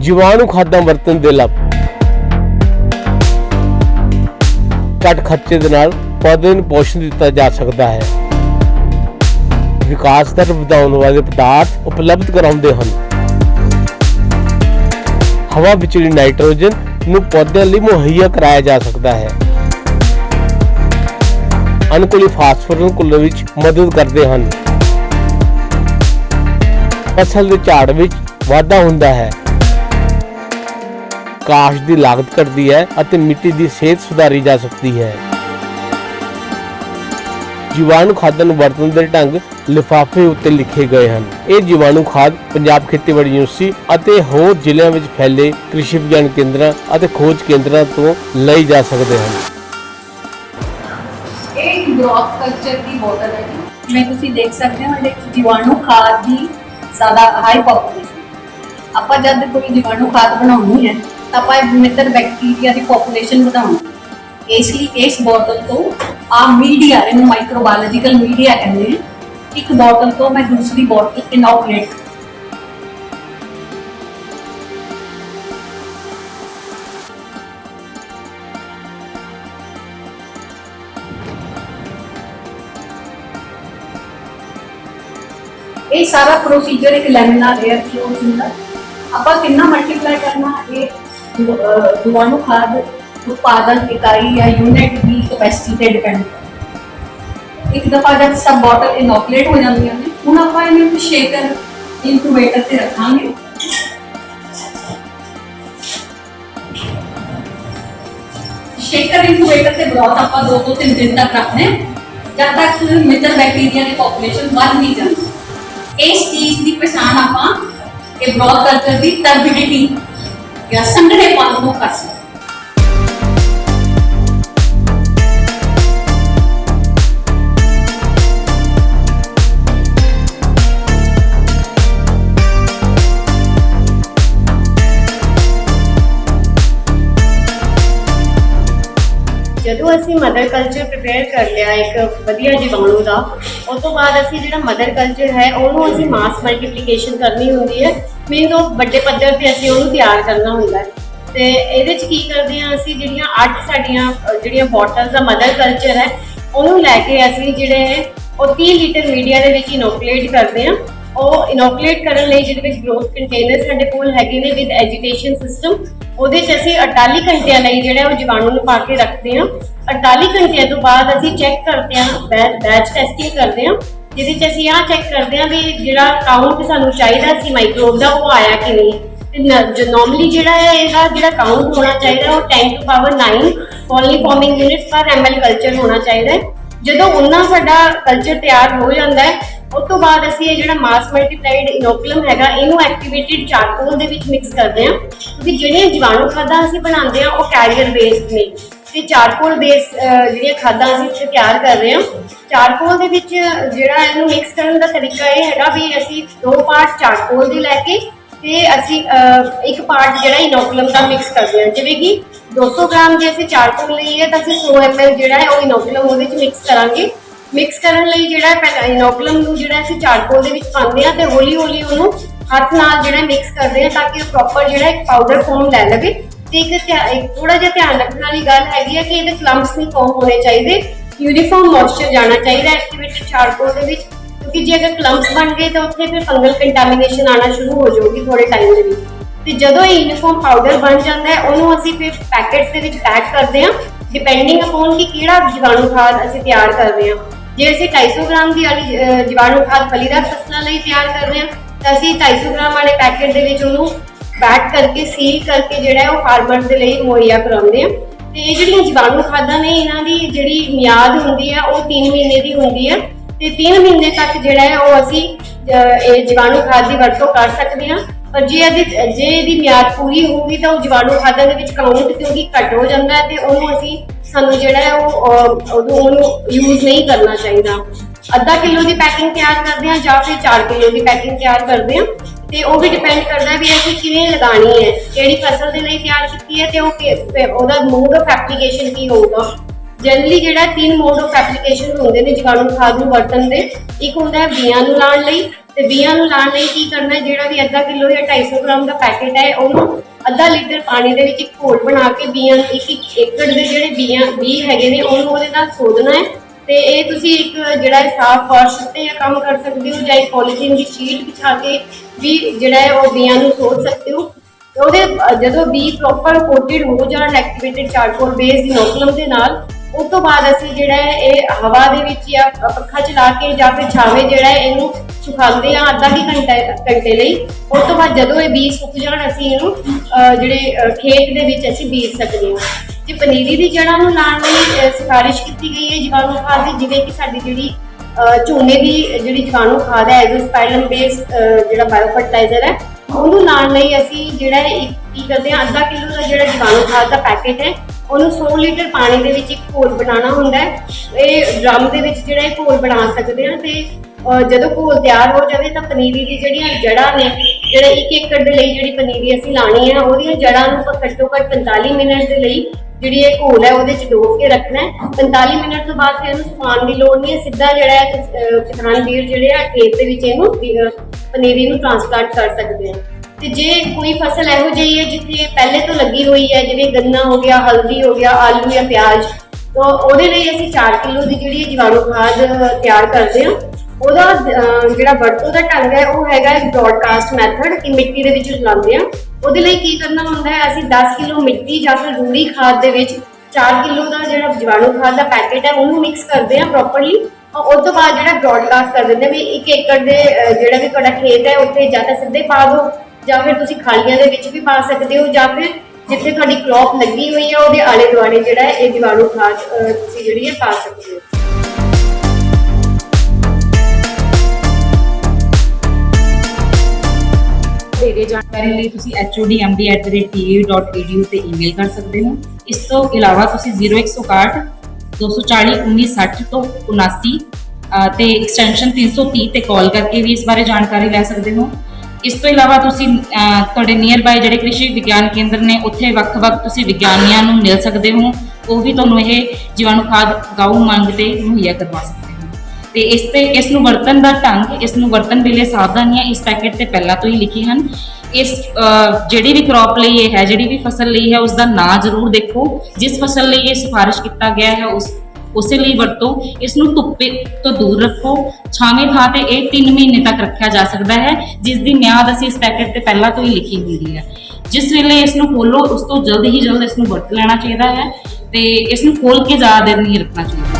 ਜੀਵਾਣੂ ਖਾਦਾਂ ਵਰਤਣ ਦੇ ਲਾਭ। ਘੱਟ ਖਰਚੇ ਦੇ ਨਾਲ ਪੌਦੇ ਨੂੰ ਪੋਸ਼ਣ ਦਿੱਤਾ ਜਾ ਸਕਦਾ ਹੈ। ਵਿਕਾਸ ਦਰ ਵਧਾਉਣ ਵਾਲੇ ਪਦਾਰਥ ਉਪਲਬਧ ਕਰਾਉਂਦੇ ਹਨ। ਹਵਾ ਵਿਚਲੀ ਨਾਈਟ੍ਰੋਜਨ ਨੂੰ ਪੌਦਿਆਂ ਲਈ ਮੁਹੱਈਆ ਕਰਾਇਆ ਜਾ ਸਕਦਾ ਹੈ। ਅਨੁਕੂਲੀ ਫਾਸਫੋਰਸ ਨੂੰ ਕੁੱਲ ਵਿੱਚ ਮਦਦ ਕਰਦੇ ਹਨ। ਫਸਲ ਦੇ ਝਾੜ ਵਿੱਚ ਵਾਧਾ ਹੁੰਦਾ ਹੈ। ਕਾਸ਼ ਦੀ ਲਾਗਤ ਘਟਦੀ ਹੈ ਅਤੇ ਮਿੱਟੀ ਦੀ ਸਿਹਤ ਸੁਧਾਰੀ ਜਾ ਸਕਦੀ ਹੈ। ਜੀਵਾਣੂ ਖਾਦਾਂ ਨੂੰ ਵਰਤਣ ਦੇ ਢੰਗ ਲਿਫਾਫੇ ਉੱਤੇ ਲਿਖੇ ਗਏ ਹਨ। ਇਹ ਜੀਵਾਣੂ ਖਾਦ ਪੰਜਾਬ ਖੇਤੀਬਾੜੀ ਯੂਨੀਵਰਸਿਟੀ ਅਤੇ ਹੋਰ ਜ਼ਿਲ੍ਹਿਆਂ ਵਿੱਚ ਫੈਲੇ ਕ੍ਰਿਸ਼ੀ ਵਿਗਿਆਨ ਕੇਂਦਰਾਂ ਅਤੇ ਖੋਜ ਕੇਂਦਰਾਂ ਤੋਂ ਲਈ ਜਾ ਸਕਦੇ ਹਨ। ਇਹ ਇੱਕ ਗ੍ਰੋਥ ਕਲਚਰ ਦੀ ਬੋਤਲ ਹੈ ਜੀ। ਮੈਂ ਤੁਸੀਂ ਦੇਖ ਸਕਦੇ ਹੋ, ਇਹਦੇ ਵਿੱਚ ਜੀਵਾਣੂ ਖਾਦ ਦੀ ਜ਼ਿਆਦਾ ਹਾਈ ਪੋਪੂਲੇਸ਼ਨ ਆਪਾਂ ਜਦ ਕੋਈ ਜੀਵਾਣੂ ਖਾਦ ਬਣਾਉਣੀ ਹੈ ਤਾਂ ਆਪਾਂ ਮਿੱਤਰ ਬੈਕਟੀਰੀਆ ਦੀ ਪੋਪੂਲੇਸ਼ਨ ਵਧਾਉਣੀ ਹੈ। ਇਸ ਲਈ ਇਸ ਬੋਤਲ ਤੋਂ ਆ ਮੀਡੀਆ ਇਹਨੂੰ ਮਾਈਕਰੋਬਾਇਓਲੋਜੀਕਲ ਮੀਡੀਆ ਕਹਿੰਦੇ ਨੇ ਇੱਕ ਬੋਤਲ ਤੋਂ ਮੈਂ ਇਹ ਸਾਰਾ ਪ੍ਰੋਸੀਜਰ ਇੱਕ ਲੈਮੀਨਾਰ 에ਅਰ ਫਲੋ ਹੁੰਦਾ ਆਪਾਂ ਕਿੰਨਾ ਮਲਟੀਪਲਾਈ ਕਰਨਾ, ਇਹ ਅਹ, ਖਾਦ ਉਤਪਾਦਨ ਇਕਾਈ ਜਾਂ ਯੂਨਿਟ ਦੀ ਕਪੈਸਿਟੀ ਤੇ ਡਿਪੈਂਡ ਕਰਦਾ ਇੱਕ ਦਫਾ ਜਦ ਸਭ ਬੋਟਲ ਇਨੋਕੂਲੇਟ ਹੋ ਜਾਂਦੀਆਂ ਨੇ ਹੁਣ ਆਪਾਂ ਇਹਨੂੰ ਸ਼ੇਕਰ ਇਨਕੂਬੇਟਰ ਤੇ ਰੱਖਾਂਗੇ। ਸ਼ੇਕਰ ਇਨਕੂਬੇਟਰ ਤੇ ਬ੍ਰੌਥ ਆਪਾਂ 2 ਤੋਂ 3 ਦਿਨ ਤੱਕ ਰੱਖਦੇ ਹਾਂ। ਜਦ ਤੱਕ ਮਿੱਤਰ ਬੈਕਟੀਰੀਆ ਦੀ ਪੋਪੂਲੇਸ਼ਨ ਵੱਧ ਨਹੀਂ ਜਾਂਦੀ। ਇਸ ਚੀਜ਼ ਦੀ ਪਛਾਣ ਆਪਾਂ ਇਹ ਬ੍ਰੌਥ ਕਲਚਰ ਦੀ ਟਰਬਿਡਿਟੀ ਜਾਂ ਸੰਘਣੇਪਨ ਨੂੰ ਕਰ ਸਕਦੇ ਹਾਂ। ਜਦੋਂ ਅਸੀਂ ਮਦਰ ਕਲਚਰ ਪ੍ਰਿਪੇਅਰ ਕਰ ਲਿਆ ਇੱਕ ਵਧੀਆ ਜੀਵਾਣੂ ਦਾ ਉਸ ਤੋਂ ਬਾਅਦ ਅਸੀਂ ਜਿਹੜਾ ਮਦਰ ਕਲਚਰ ਹੈ, ਉਹਨੂੰ ਅਸੀਂ ਮਾਸ ਮਲਟੀਪਲੀਕੇਸ਼ਨ ਕਰਨੀ ਹੁੰਦੀ ਹੈ। ਮੀਨਸ ਉਹ ਵੱਡੇ ਪੱਧਰ ਤੇ ਅਸੀਂ ਉਹਨੂੰ ਤਿਆਰ ਕਰਨਾ ਹੁੰਦਾ ਹੈ। ਤੇ ਇਹਦੇ ਚ ਕੀ ਕਰਦੇ ਹਾਂ ਅਸੀਂ, ਜਿਹੜੀਆਂ ਅੱਠ ਸਾਡੀਆਂ ਜਿਹੜੀਆਂ ਬੋਟਲਸ ਦਾ ਮਦਰ ਕਲਚਰ ਹੈ, ਉਹਨੂੰ ਲੈ ਕੇ ਅਸੀਂ ਜਿਹੜੇ ਹੈ, ਉਹ 30 ਲੀਟਰ ਮੀਡੀਆ ਦੇ ਵਿੱਚ ਇਨੋਕੂਲੇਟ ਕਰਦੇ ਹਾਂ। ਉਹ ਇਨੋਕੂਲੇਟ ਕਰਨ ਲਈ ਜਿਹਦੇ ਵਿੱਚ ਗਰੋਥ ਕੰਟੇਨਰ ਸਾਡੇ ਕੋਲ ਹੈਗੇ ਨੇ ਵਿਦ ਐਜੀਟੇਸ਼ਨ ਸਿਸਟਮ ਉਹਦੇ 'ਚ ਅਸੀਂ 48 ਘੰਟਿਆਂ ਲਈ ਜਿਹੜਾ ਉਹ ਜੀਵਾਣੂ ਨੂੰ ਪਾ ਕੇ ਰੱਖਦੇ ਹਾਂ। 48 ਘੰਟਿਆਂ ਤੋਂ ਬਾਅਦ ਅਸੀਂ ਚੈੱਕ ਕਰਦੇ ਹਾਂ ਬੈਚ ਟੈਸਟਿੰਗ ਕਰਦੇ ਹਾਂ। ਜਿਹਦੇ 'ਚ ਅਸੀਂ ਆਹ ਚੈੱਕ ਕਰਦੇ ਹਾਂ ਵੀ ਜਿਹੜਾ ਕਾਊਂਟ ਸਾਨੂੰ ਚਾਹੀਦਾ ਸੀ ਮਾਈਕਰੋਬ ਦਾ, ਉਹ ਆਇਆ ਕਿ ਨਹੀਂ। ਤੇ ਨ- ਨਾਰਮਲੀ ਜਿਹੜਾ ਹੈ, ਇਹਦਾ ਜਿਹੜਾ ਕਾਊਂਟ ਹੋਣਾ ਚਾਹੀਦਾ, ਉਹ 10 two power 9 colony forming unit per ML culture ਹੋਣਾ ਚਾਹੀਦਾ ਹੈ। ਜਦੋਂ ਉਹਨਾਂ ਸਾਡਾ ਕਲਚਰ ਤਿਆਰ ਹੋ ਜਾਂਦਾ ਹੈ ਉਸ ਤੋਂ ਬਾਅਦ ਅਸੀਂ ਇਹ ਜਿਹੜਾ ਮਾਸ ਮਲਟੀਪਲਾਈਡ ਇਨੋਕੂਲਮ ਹੈਗਾ, ਇਹਨੂੰ ਐਕਟੀਵੇਟਿਡ ਚਾਰਕੋਲ ਦੇ ਵਿੱਚ ਮਿਕਸ ਕਰਦੇ ਹਾਂ। ਕਿਉਂਕਿ ਜਿਹੜੀਆਂ ਜੀਵਾਣੂ ਖਾਦਾਂ ਅਸੀਂ ਬਣਾਉਂਦੇ ਹਾਂ, ਉਹ ਕੈਰੀਅਰ ਬੇਸਡ ਨੇ। ਤੇ ਚਾਰਕੋਲ ਬੇਸ ਜਿਹੜੀਆਂ ਖਾਦਾਂ ਅਸੀਂ ਇੱਥੇ ਤਿਆਰ ਕਰ ਰਹੇ ਹਾਂ। ਚਾਰਕੋਲ ਦੇ ਵਿੱਚ ਜਿਹੜਾ ਇਹਨੂੰ ਮਿਕਸ ਕਰਨ ਦਾ ਤਰੀਕਾ ਇਹ ਹੈਗਾ ਵੀ ਅਸੀਂ ਦੋ ਪਾਰਟ ਚਾਰਕੋਲ ਦੇ ਲੈ ਕੇ ਤੇ ਅਸੀਂ ਇੱਕ ਪਾਰਟ ਜਿਹੜਾ ਇਨੋਕੂਲਮ ਦਾ ਮਿਕਸ ਕਰਦੇ ਹਾਂ। ਜਿਵੇਂ ਕਿ 200 ਗ੍ਰਾਮ ਜੇ ਅਸੀਂ ਚਾਰਕੋਲ ਲਈਏ, ਤਾਂ ਅਸੀਂ 100 ml ਜਿਹੜਾ ਹੈ ਉਹ ਇਨੋਕੂਲਮ ਉਹਦੇ ਵਿੱਚ ਮਿਕਸ ਕਰਾਂਗੇ। ਮਿਕਸ ਕਰਨ ਲਈ ਜਿਹੜਾ ਹੈ ਪਹਿਲਾਂ ਇਨੋਕੂਲਮ ਨੂੰ ਜਿਹੜਾ ਅਸੀਂ ਚਾਰਕੋਲ ਦੇ ਵਿੱਚ ਪਾਉਂਦੇ ਹਾਂ ਤੇ ਹੌਲੀ ਹੌਲੀ ਉਹਨੂੰ ਹੱਥ ਨਾਲ ਜਿਹੜਾ ਮਿਕਸ ਕਰਦੇ ਹਾਂ ਤਾਂ ਕਿ ਉਹ ਪ੍ਰੋਪਰ ਜਿਹੜਾ ਇੱਕ ਪਾਊਡਰ ਫਾਰਮ ਲੈ ਲਵੇ। ਤੇ ਇੱਕ ਧਿਆ- ਇੱਕ ਥੋੜਾ ਜਿਹਾ ਧਿਆਨ ਰੱਖਣ ਵਾਲੀ ਗੱਲ ਹੈਗੀ ਆ ਕਿ ਇਹਦੇ ਕਲੰਪਸ ਨਹੀਂ ਫਾਰਮ ਹੋਣੇ ਚਾਹੀਦੇ। ਯੂਨੀਫਾਰਮ ਮੋਇਸਚਰ ਜਾਣਾ ਚਾਹੀਦਾ ਐਕਟੀਵੇਟਡ ਚਾਰਕੋਲ ਦੇ ਵਿੱਚ। ਕਿਉਂਕਿ ਜੇ ਅਗਰ ਕਲੰਪਸ ਬਣ ਗਏ ਤਾਂ ਉੱਥੇ ਫਿਰ ਫੰਗਲ ਕੰਟਾਮੀਨੇਸ਼ਨ ਆਣਾ ਸ਼ੁਰੂ ਹੋ ਜਾਊਗੀ ਥੋੜੇ ਟਾਈਮ ਦੇ ਵਿੱਚ। ਤੇ ਜਦੋਂ ਇਹ ਯੂਨੀਫਾਰਮ ਪਾਊਡਰ ਬਣ ਜਾਂਦਾ ਹੈ, ਉਹਨੂੰ ਅਸੀਂ ਫਿਰ ਪੈਕੇਟਸ ਦੇ ਵਿੱਚ ਪੈਕ ਕਰਦੇ ਹਾਂ। ਡਿਪੈਂਡਿੰਗ ਅਪਨ ਕਿ ਕਿਹੜਾ ਜੀਵਾਣੂ ਖਾਦ ਅਸੀਂ ਤਿਆਰ ਕਰ ਰਹੇ ਹਾਂ। ਜੇ ਅਸੀਂ 250 ਗ੍ਰਾਮ ਦੀ ਵਾਲੀ ਅਹ, ਜੀਵਾਣੂ ਖਾਦ ਫਲੀਦਾਰ ਫਸਲਾਂ ਲਈ ਤਿਆਰ ਕਰਦੇ ਹਾਂ ਤਾਂ ਅਸੀਂ 250 ਗ੍ਰਾਮ ਵਾਲੇ ਪੈਕੇਟ ਦੇ ਵਿੱਚ ਉਹਨੂੰ ਪੈਕ ਕਰਕੇ ਸੀਲ ਕਰਕੇ ਜਿਹੜਾ ਉਹ ਫਾਰਮਰ ਦੇ ਲਈ ਮੁਹੱਈਆ ਕਰਾਉਂਦੇ ਹਾਂ। ਤੇ ਇਹ ਜਿਹੜੀਆਂ ਜੀਵਾਣੂ ਖਾਦਾਂ ਨੇ ਇਹਨਾਂ ਦੀ ਜਿਹੜੀ ਮਿਆਦ ਹੁੰਦੀ ਹੈ ਉਹ 3 ਮਹੀਨੇ ਦੀ ਹੁੰਦੀ ਹੈ। ਤੇ 3 ਮਹੀਨੇ ਤੱਕ ਜਿਹੜਾ ਹੈ ਉਹ ਅਸੀਂ ਇਹ ਜੀਵਾਣੂ ਖਾਦ ਦੀ ਵਰਤੋਂ ਕਰ ਸਕਦੇ ਹਾਂ। ਪਰ ਜੇ ਇਹਦੀ ਜੇ ਇਹਦੀ ਮਿਆਦ ਪੂਰੀ ਹੋਊਗੀ ਤਾਂ ਉਹ ਜੀਵਾਣੂ ਖਾਦਾਂ ਦੇ ਵਿੱਚ ਕਾਊਂਟ ਕਿਉਂਕਿ ਘੱਟ ਹੋ ਜਾਂਦਾ ਹੈ ਤੇ ਉਹਨੂੰ ਅਸੀਂ ਸਾਨੂੰ ਜਿਹੜਾ ਹੈ ਉਹ ਉਦੋਂ ਉਹਨੂੰ ਯੂਜ਼ ਨਹੀਂ ਕਰਨਾ ਚਾਹੀਦਾ। ਅੱਧਾ ਕਿਲੋ ਦੀ ਪੈਕਿੰਗ ਤਿਆਰ ਕਰਦੇ ਹਾਂ ਜਾਂ ਫਿਰ 4 ਕਿਲੋ ਦੀ ਪੈਕਿੰਗ ਤਿਆਰ ਕਰਦੇ ਹਾਂ। ਤੇ ਉਹ ਵੀ ਡਿਪੈਂਡ ਕਰਦਾ ਵੀ ਅਸੀਂ ਕਿਵੇਂ ਲਗਾਣੀ ਹੈ, ਕਿਹੜੀ ਫਸਲ ਦੇ ਲਈ ਤਿਆਰ ਕੀਤੀ ਹੈ ਤੇ ਉਹ ਉਹਦਾ ਮੋਡ ਆਫ ਐਪਲੀਕੇਸ਼ਨ ਕੀ ਹੋਊਗਾ। ਜਨਰਲੀ ਜਿਹੜਾ ਤਿੰਨ ਮੋਡ ਆਫ ਐਪਲੀਕੇਸ਼ਨ ਹੁੰਦੇ ਨੇ ਜੀਵਾਣੂ ਖਾਦ ਨੂੰ ਵਰਤਣ ਦੇ, ਇੱਕ ਹੁੰਦਾ ਹੈ ਬੀਆਂ ਨੂੰ ਲਾਉਣ ਲਈ ਤੇ ਬੀਆਂ ਨੂੰ ਲਾਉਣ ਲਈ ਕੀ ਕਰਨਾ ਹੈ? ਜਿਹੜਾ ਵੀ ਅੱਧਾ ਕਿਲੋ ਜਾਂ 250 ਗ੍ਰਾਮ ਦਾ ਪੈਕੇਟ ਹੈ, ਉਹਨੂੰ ਅੱਧਾ ਲੀਟਰ ਪਾਣੀ ਦੇ ਵਿੱਚ ਇੱਕ ਘੋਲ ਬਣਾ ਕੇ ਬੀਆਂ ਇੱਕ ਇੱਕ ਏਕੜ ਦੇ ਜਿਹੜੇ ਬੀਆਂ ਬੀ ਹੈਗੇ ਨੇ, ਉਹਨੂੰ ਉਹਦੇ ਨਾਲ ਸੋਧਣਾ ਹੈ। ਤੇ ਇਹ ਤੁਸੀਂ ਇੱਕ ਜਿਹੜਾ ਹੈ, ਸਾਫ਼ ਫਰਸ਼ ਉੱਤੇ ਜਾਂ ਕੰਮ ਕਰ ਸਕਦੇ ਹੋ ਜਾਂ ਇੱਕ ਪੋਲੀਥੀਨ ਦੀ ਸ਼ੀਟ ਵਿਛਾ ਕੇ ਵੀ ਜਿਹੜਾ ਹੈ, ਉਹ ਬੀਆਂ ਨੂੰ ਸੋਧ ਸਕਦੇ ਹੋ। ਤੇ ਉਹਦੇ, ਜਦੋਂ ਬੀ ਪ੍ਰੋਪਰ ਕੋਟਡ ਹੋ ਜਾਣ ਐਕਟੀਵੇਟਡ ਚਾਰਕੋਲ ਬੇਸ ਦੀ ਨੋਕਲਮ ਦੇ ਨਾਲ ਉਸ ਤੋਂ ਬਾਅਦ ਅਸੀਂ ਜਿਹੜਾ ਹੈ, ਇਹ ਹਵਾ ਦੇ ਵਿੱਚ ਜਾਂ ਪੱਖਾ ਚਲਾ ਕੇ ਜਾਂ ਫਿਰ ਛਾਵੇਂ ਜਿਹੜਾ ਹੈ, ਇਹਨੂੰ ਸੁਖਾਉਂਦੇ ਆ ਅੱਧਾ ਕੀ ਘੰਟਾ ਘੰਟੇ ਲਈ। ਉਸ ਤੋਂ ਬਾਅਦ ਜਦੋਂ ਇਹ ਬੀਜ ਸੁੱਕ ਜਾਣ, ਅਸੀਂ ਇਹਨੂੰ ਜਿਹੜੇ ਖੇਤ ਦੇ ਵਿੱਚ ਅਸੀਂ ਬੀਜ ਸਕਦੇ ਹਾਂ। ਜੇ ਪਨੀਰੀ ਦੀ ਜੜ੍ਹਾਂ ਨੂੰ ਲਾਉਣ ਲਈ ਸਿਫਾਰਿਸ਼ ਕੀਤੀ ਗਈ ਹੈ ਜੀਵਾਣੂ ਖਾਦ ਦੀ, ਜਿਵੇਂ ਕਿ ਸਾਡੀ ਜਿਹੜੀ ਝੋਨੇ ਦੀ ਜਿਹੜੀ ਜੀਵਾਣੂ ਖਾਦ ਹੈ ਐਜ਼ੋਸਪਾਇਰਲਮ ਬੇਸ ਜਿਹੜਾ ਬਾਇਓ ਫਰਟੀਲਾਈਜ਼ਰ ਹੈ, ਉਹਨੂੰ ਲਾਉਣ ਲਈ ਅਸੀਂ ਜਿਹੜਾ ਹੈ ਇੱਕ ਕੀ ਕਰਦੇ ਹਾਂ, ਅੱਧਾ ਕਿਲੋ ਦਾ ਜਿਹੜਾ ਜੀਵਾਣੂ ਖਾਦ ਦਾ ਪੈਕੇਟ ਹੈ ਉਹਨੂੰ 100 ਲੀਟਰ ਪਾਣੀ ਦੇ ਵਿੱਚ ਇੱਕ ਘੋਲ ਬਣਾਉਣਾ ਹੁੰਦਾ ਹੈ। ਇਹ ਡਰਮ ਦੇ ਵਿੱਚ ਜਿਹੜਾ ਇਹ ਘੋਲ ਬਣਾ ਸਕਦੇ ਹਾਂ ਤੇ ਜਦੋਂ ਘੋਲ ਤਿਆਰ ਹੋ ਜਾਵੇ ਤਾਂ ਪਨੀਰੀ ਦੀ ਜਿਹੜੀਆਂ ਜੜ੍ਹਾਂ ਨੇ, ਜਿਹੜੇ 1 ਏਕੜ ਦੇ ਲਈ ਜਿਹੜੀ ਪਨੀਰੀ ਅਸੀਂ ਲਾਣੀ ਹੈ, ਉਹਦੀਆਂ ਜੜ੍ਹਾਂ ਨੂੰ ਘੱਟੋ ਘੱਟ 45 ਮਿੰਟ ਦੇ ਲਈ ਜਿਹੜੀ ਇਹ ਘੋਲ ਹੈ, ਉਹਦੇ ਚ ਡੋਬ ਕੇ ਰੱਖਣਾ ਹੈ। 45 ਮਿੰਟ ਤੋਂ ਬਾਅਦ ਫਿਰ ਇਹਨੂੰ ਸੁਕਾਉਣ ਦੀ ਲੋੜ ਨਹੀਂ ਹੈ, ਸਿੱਧਾ ਜਿਹੜਾ ਹੈ ਕਿਸਾਨ ਵੀਰ ਜਿਹੜੇ ਆ ਖੇਤ ਦੇ ਵਿੱਚ ਇਹਨੂੰ ਪਨੀਰੀ ਨੂੰ ਟ੍ਰਾਂਸਪਲਾਂਟ ਕਰ ਸਕਦੇ ਆ ਤੇ ਜੇ ਕੋਈ ਫਸਲ ਇਹੋ ਜਿਹੀ ਹੈ ਜਿੱਥੇ ਪਹਿਲੇ ਤੋਂ ਲੱਗੀ ਹੋਈ ਹੈ, ਜਿਵੇਂ ਗੰਨਾ ਹੋ ਗਿਆ, ਹਲਦੀ ਹੋ ਗਿਆ, ਆਲੂ ਜਾਂ ਪਿਆਜ਼, ਤਾਂ ਉਹਦੇ ਲਈ ਅਸੀਂ 4 ਕਿਲੋ ਦੀ ਜਿਹੜੀ ਜੀਵਾਣੂ ਖਾਦ ਤਿਆਰ ਕਰਦੇ ਹਾਂ। ਉਹਦਾ ਜਿਹੜਾ ਵਰਤੋਂ ਦਾ ਢੰਗ ਹੈ, ਉਹ ਹੈਗਾ ਬ੍ਰੌਡਕਾਸਟ ਮੈਥਡ ਕਿ ਮਿੱਟੀ ਦੇ ਵਿੱਚ ਲਾਉਂਦੇ ਆ ਉਹਦੇ ਲਈ ਕੀ ਕਰਨਾ ਹੁੰਦਾ ਹੈ, ਅਸੀਂ 10 ਕਿਲੋ ਮਿੱਟੀ ਜਾਂ ਫਿਰ ਰੂੜੀ ਖਾਦ ਦੇ ਵਿੱਚ 4 ਕਿਲੋ ਦਾ ਜਿਹੜਾ ਜੀਵਾਣੂ ਖਾਦ ਦਾ ਪੈਕੇਟ ਹੈ, ਉਹਨੂੰ ਮਿਕਸ ਕਰਦੇ ਆ ਪ੍ਰੋਪਰਲੀ ਔਰ ਉਸ ਤੋਂ ਬਾਅਦ ਜਿਹੜਾ ਬ੍ਰੌਡਕਾਸਟ ਕਰ ਦਿੰਦੇ ਆ ਵੀ 1 ਏਕੜ ਦੇ ਜਿਹੜਾ ਵੀ ਤੁਹਾਡਾ ਖੇਤ ਹੈ, ਉੱਥੇ ਜਾਂ ਤਾਂ ਸਿੱਧੇ ਪਾ ਦਿਓ ਜਾਂ ਫਿਰ ਤੁਸੀਂ ਖਾਲੀਆਂ ਦੇ ਵਿੱਚ ਵੀ ਪਾ ਸਕਦੇ ਹੋ ਜਾਂ ਫਿਰ ਜਿੱਥੇ ਤੁਹਾਡੀ ਕ੍ਰੌਪ ਲੱਗੀ ਹੋਈ ਹੈ ਉਹਦੇ ਆਲੇ ਦੁਆਲੇ ਜਿਹੜਾ ਹੈ ਇਹ ਜੀਵਾਣੂ ਖਾਦ ਤੁਸੀਂ ਜਿਹੜੀ ਹੈ ਪਾ ਸਕਦੇ ਹੋ। ਵਧੇਰੇ ਜਾਣਕਾਰੀ ਲਈ ਤੁਸੀਂ hodmd@ta.edu ਤੇ ਈਮੇਲ ਕਰ ਸਕਦੇ ਹੋ। ਇਸ ਤੋਂ ਇਲਾਵਾ ਤੁਸੀਂ 0161 240 1960 ਤੋਂ 79 ਅ, ਤੇ ਐਕਸਟੈਂਸ਼ਨ 330 ਤੇ ਕਾਲ ਕਰਕੇ ਵੀ ਇਸ ਬਾਰੇ ਜਾਣਕਾਰੀ ਲੈ ਸਕਦੇ ਹੋ। ਇਸ ਤੋਂ ਇਲਾਵਾ ਤੁਸੀਂ ਅ, ਤੁਹਾਡੇ ਨੀਅਰ ਬਾਈ ਜਿਹੜੇ ਕ੍ਰਿਸ਼ੀ ਵਿਗਿਆਨ ਕੇਂਦਰ ਨੇ ਉੱਥੇ ਵੱਖ-ਵੱਖ ਤੁਸੀਂ ਵਿਗਿਆਨੀਆਂ ਨੂੰ ਮਿਲ ਸਕਦੇ ਹੋ। ਉਹ ਵੀ ਤੁਹਾਨੂੰ ਇਹ ਜੀਵਾਣੂ ਖਾਦ ਗਾਊ ਮੰਗ ਤੇ ਮੁਹੱਈਆ ਕਰਵਾ ਸਕਦੇ ਹੋ। ਤੇ ਇਸ ਤੇ ਇਸ ਨੂੰ ਵਰਤਣ ਦਾ ਢੰਗ ਇਸ ਨੂੰ ਵਰਤਣ ਵੇਲੇ ਸਾਵਧਾਨੀਆਂ ਇਸ ਪੈਕੇਟ ਤੇ ਪਹਿਲਾਂ ਤੋਂ ਹੀ ਲਿਖੀ ਹਨ। ਇਸ ਅਹ, ਜਿਹੜੀ ਵੀ ਕ੍ਰੌਪ ਲਈ ਇਹ ਹੈ ਜਿਹੜੀ ਵੀ ਫਸਲ ਲਈ ਹੈ ਉਸ ਦਾ ਨਾਂ ਜ਼ਰੂਰ ਦੇਖੋ। ਜਿਸ ਫਸਲ ਲਈ ਇਹ ਸਿਫਾਰਿਸ਼ ਕੀਤਾ ਗਿਆ ਹੈ ਉਸ ਉਸੇ ਲਈ ਵਰਤੋ ਇਸ ਨੂੰ ਧੁੱਪੇ ਤੋਂ ਦੂਰ ਰੱਖੋ। ਛਾਵੇਂ ਥਾਂ ਤੇ ਇਹ 3 ਮਹੀਨੇ ਤੱਕ ਰੱਖਿਆ ਜਾ ਸਕਦਾ ਹੈ ਜਿਸ ਦੀ ਮਿਆਦ ਅਸੀਂ ਇਸ ਪੈਕੇਟ ਤੇ ਪਹਿਲਾਂ ਤੋਂ ਹੀ ਲਿਖੀ ਹੁੰਦੀ ਹੈ। ਜਿਸ ਵੇਲੇ ਇਸ ਨੂੰ ਖੋਲੋ, ਉਸ ਤੋਂ ਜਲਦ ਹੀ ਜਲਦ ਇਸ ਨੂੰ ਵਰਤ ਲੈਣਾ ਚਾਹੀਦਾ ਹੈ ਤੇ ਇਸ ਨੂੰ ਖੋਲ ਕੇ ਜ਼ਿਆਦਾ ਦੇਰ ਨਹੀਂ ਰੱਖਣਾ ਚਾਹੀਦਾ।